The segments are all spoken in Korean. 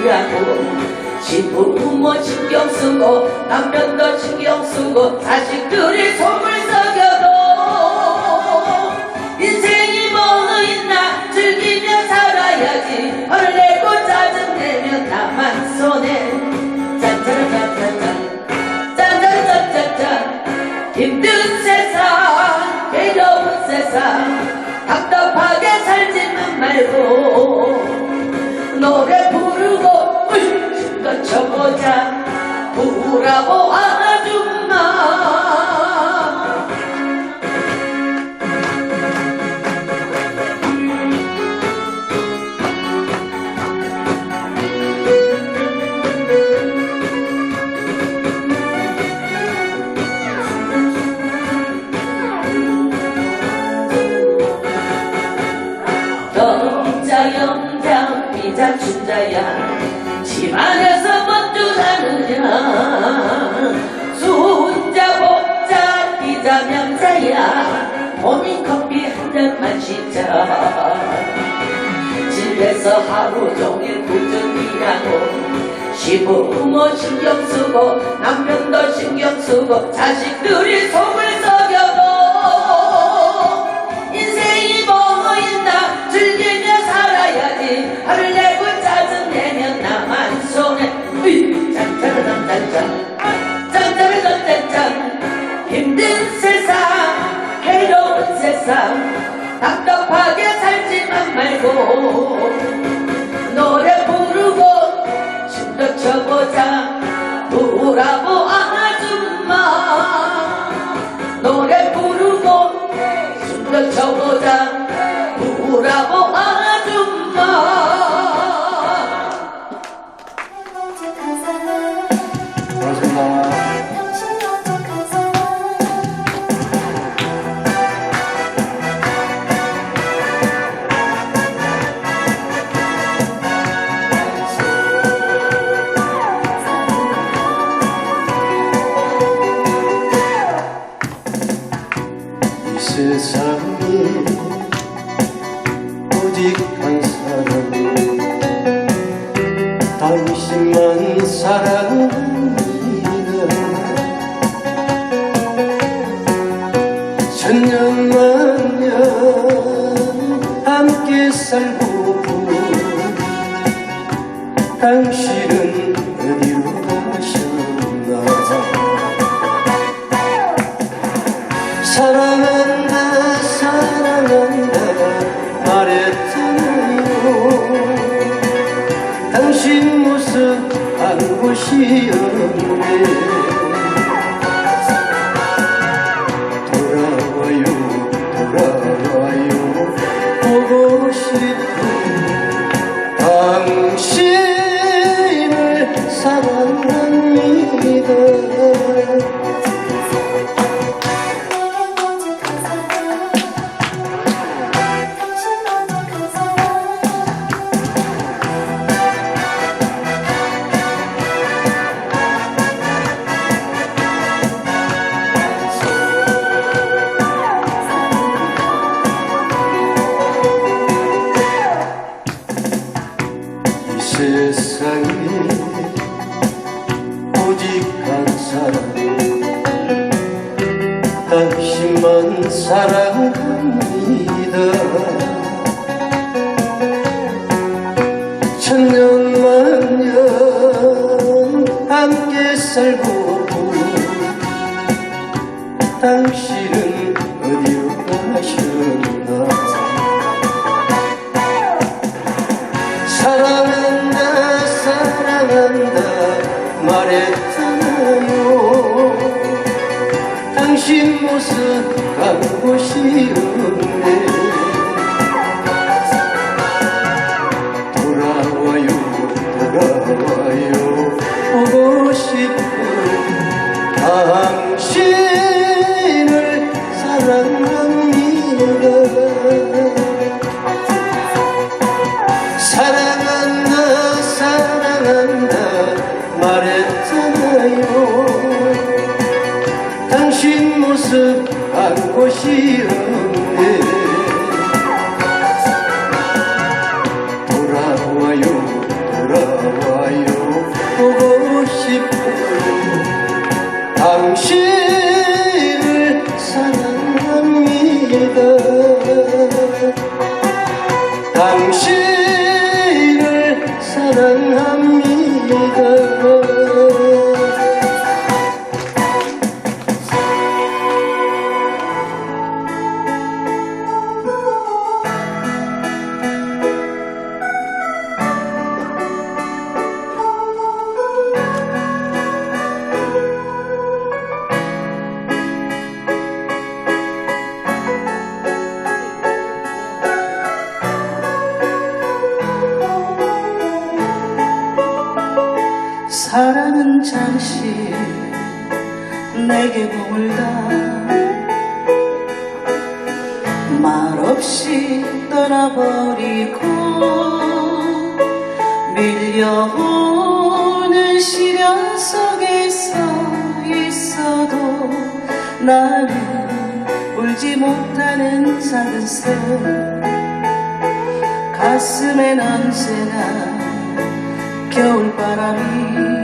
꾸준히라고 시부모 신경 쓰고 남편도 신경 쓰고 자식들이 속을 썩여도 인생이 뭐 있나 즐기며 살아야지. 얼레고 짜증내며 나만 손에 짠짜라짠짠짠 짠짜라짠짠짠 힘든 세상 괴로운 세상 답답하게 살지만 말고 춤도 춰보자 부라고 아줌마 신경 쓰고 남편도 신경 쓰고 자식들이 속을 썩여도 인생이 뭐 있나 즐기며 살아야지. 화를 내고 짜증내면 나만 손에 짠짜라짠짠짠 짠짜라짠짠짠. 힘든 세상 괴로운 세상. 답답하게 살지만 말고 노래 부르고 춤도 춰보자 알고 사랑한다 사랑한다 말했잖아요. 당신 모습 가고 싶은데 한 장씩 내게 머물다. 말없이 떠나버리고 밀려오는 시련 속에서 있어도 나는 울지 못하는 작은 새. 가슴엔 언제나 겨울바람이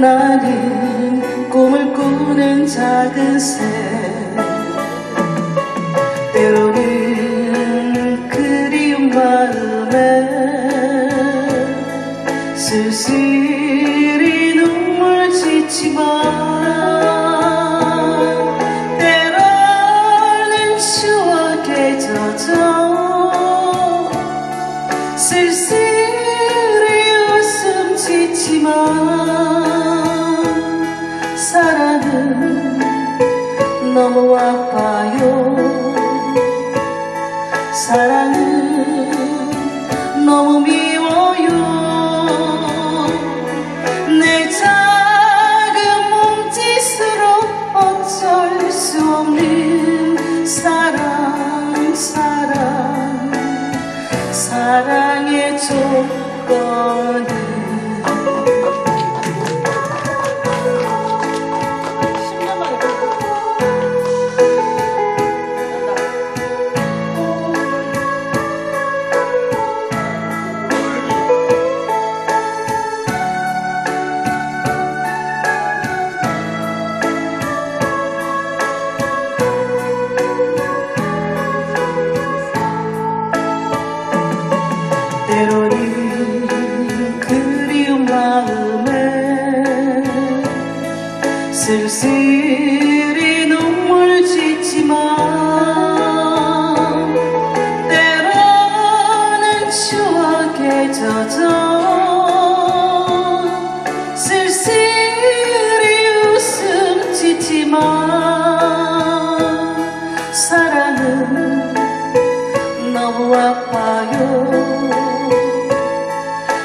나는 꿈을 꾸는 작은 새.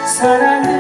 사랑해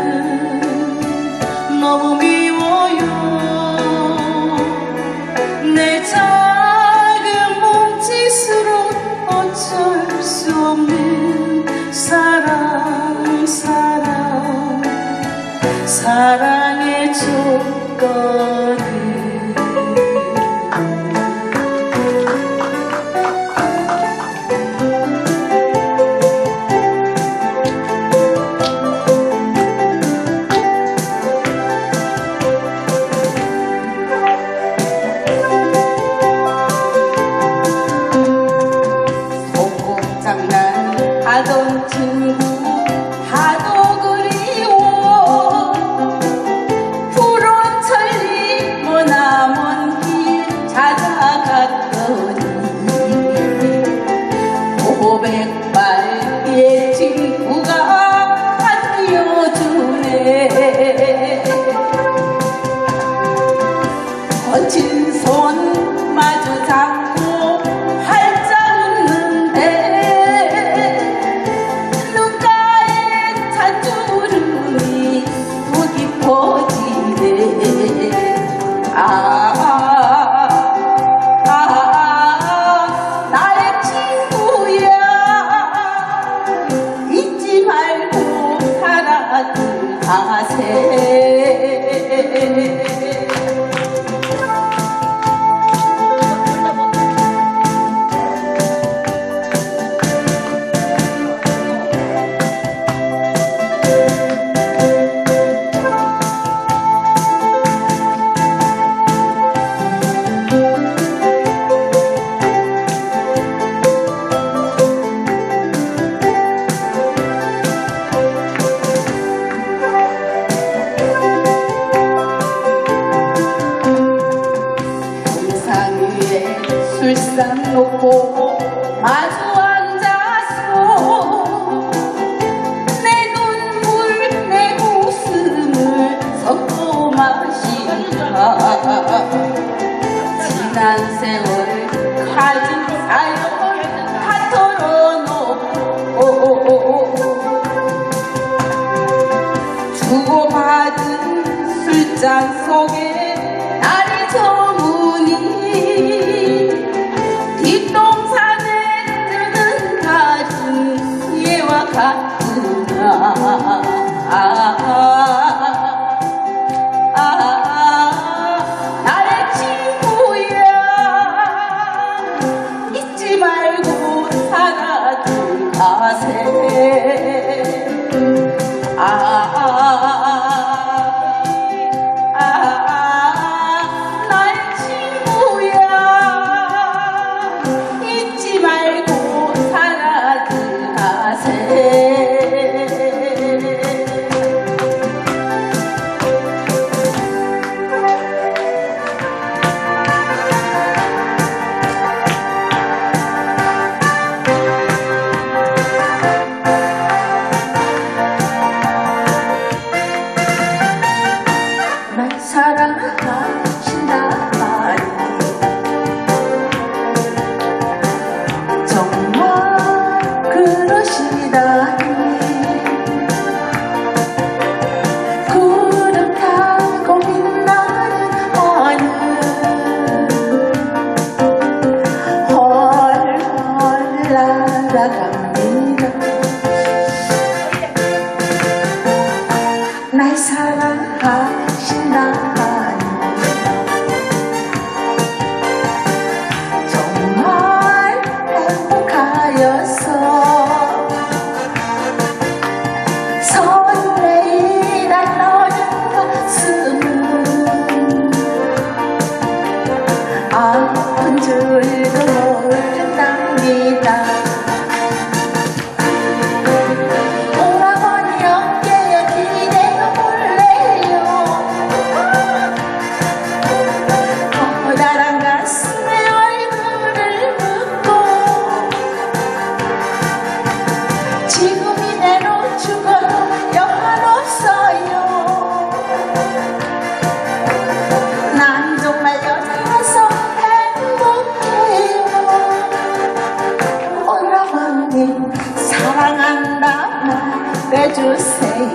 사랑한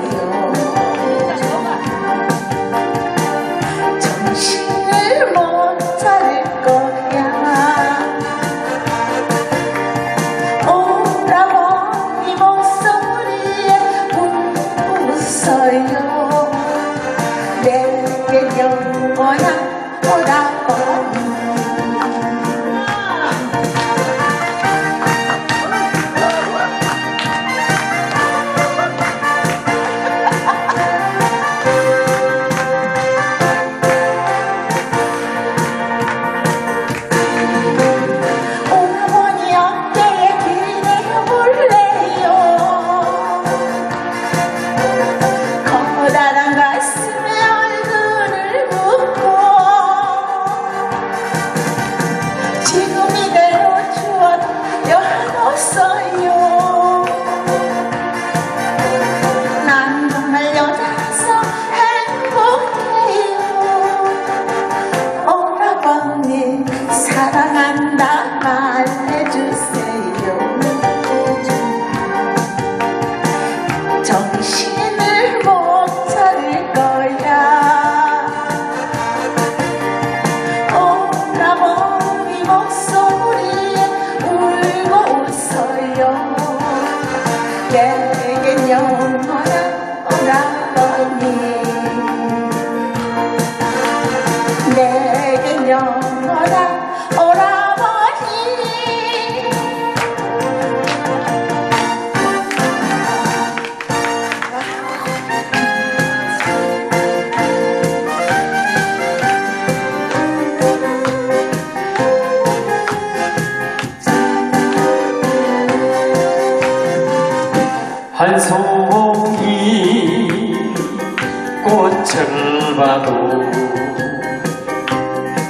꽃을 봐도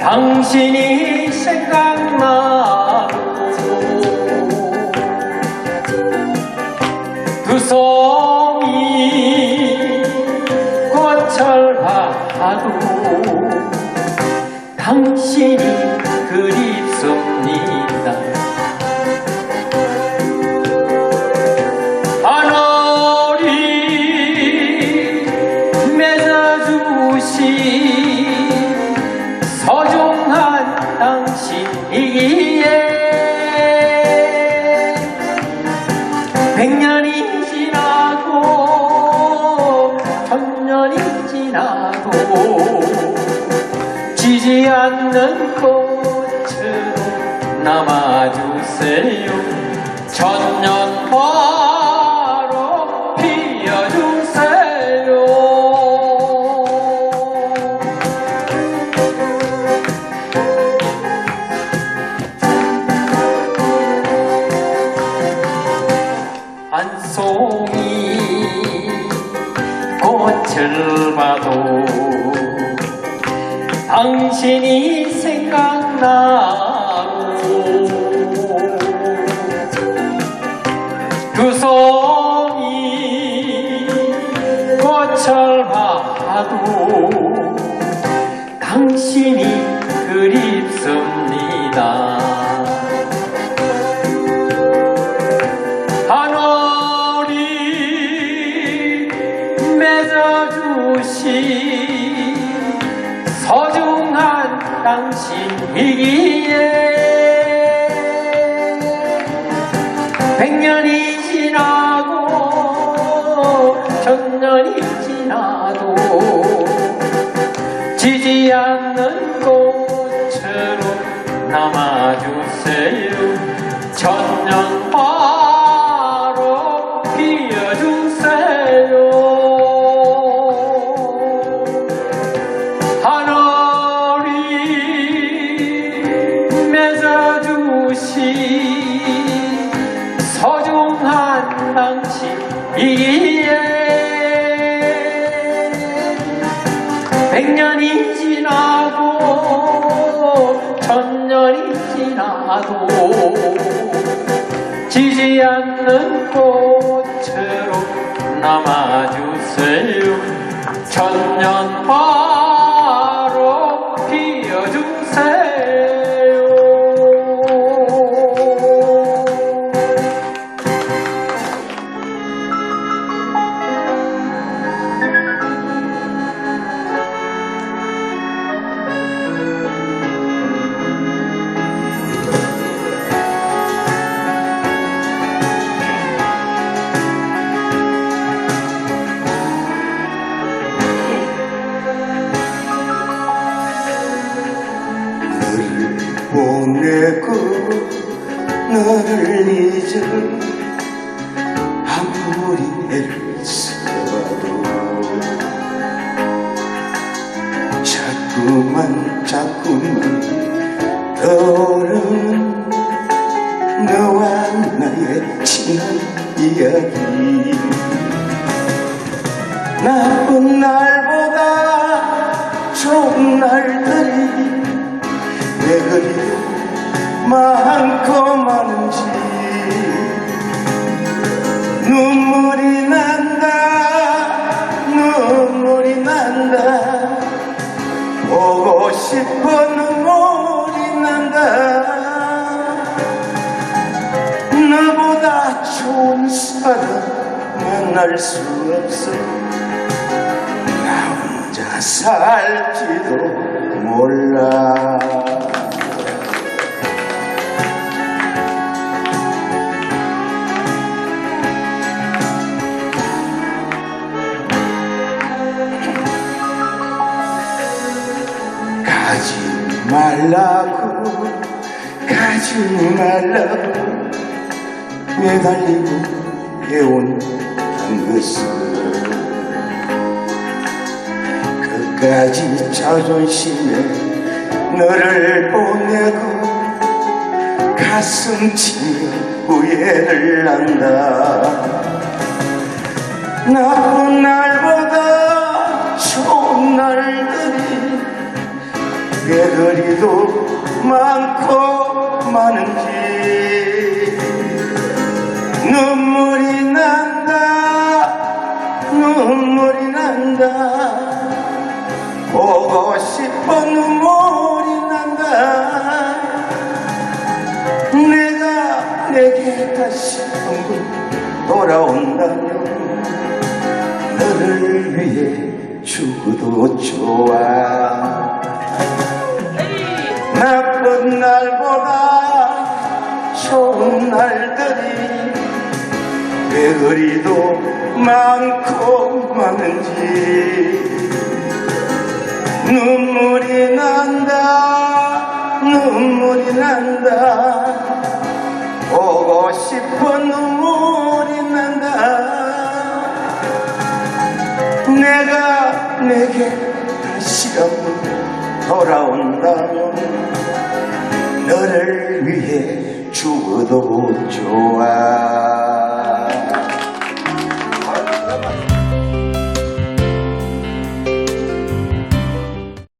당신이 생각나 백년이 지나고 천년이 지나도 지지 않는 꽃으로 남아주세요. 천년화 당신이 생각나 남아 천년화 자꾸만 자꾸만 떠오르는 너와 나의 지난 이야기 만날 수 없어. 나 혼자 살지도 몰라. 가지 말라고 가지 말라고 매달리고 해온 것을 끝까지 자존심에 너를 보내고 가슴 치며 후회를 한다. 나쁜 날보다 좋은 날들이 왜 그리도 많고 많은지 눈물이 난다 난다. 보고 싶어 눈물이 난다. 내가 내게 다시 한번 돌아온다면 너를 위해 죽어도 좋아. 나쁜 날보다 좋은 날들이 왜 그리도 많고 많은지 눈물이 난다 눈물이 난다. 보고 싶어 눈물이 난다. 내가 내게 다시 한번 돌아온다면 너를 위해 죽어도 좋아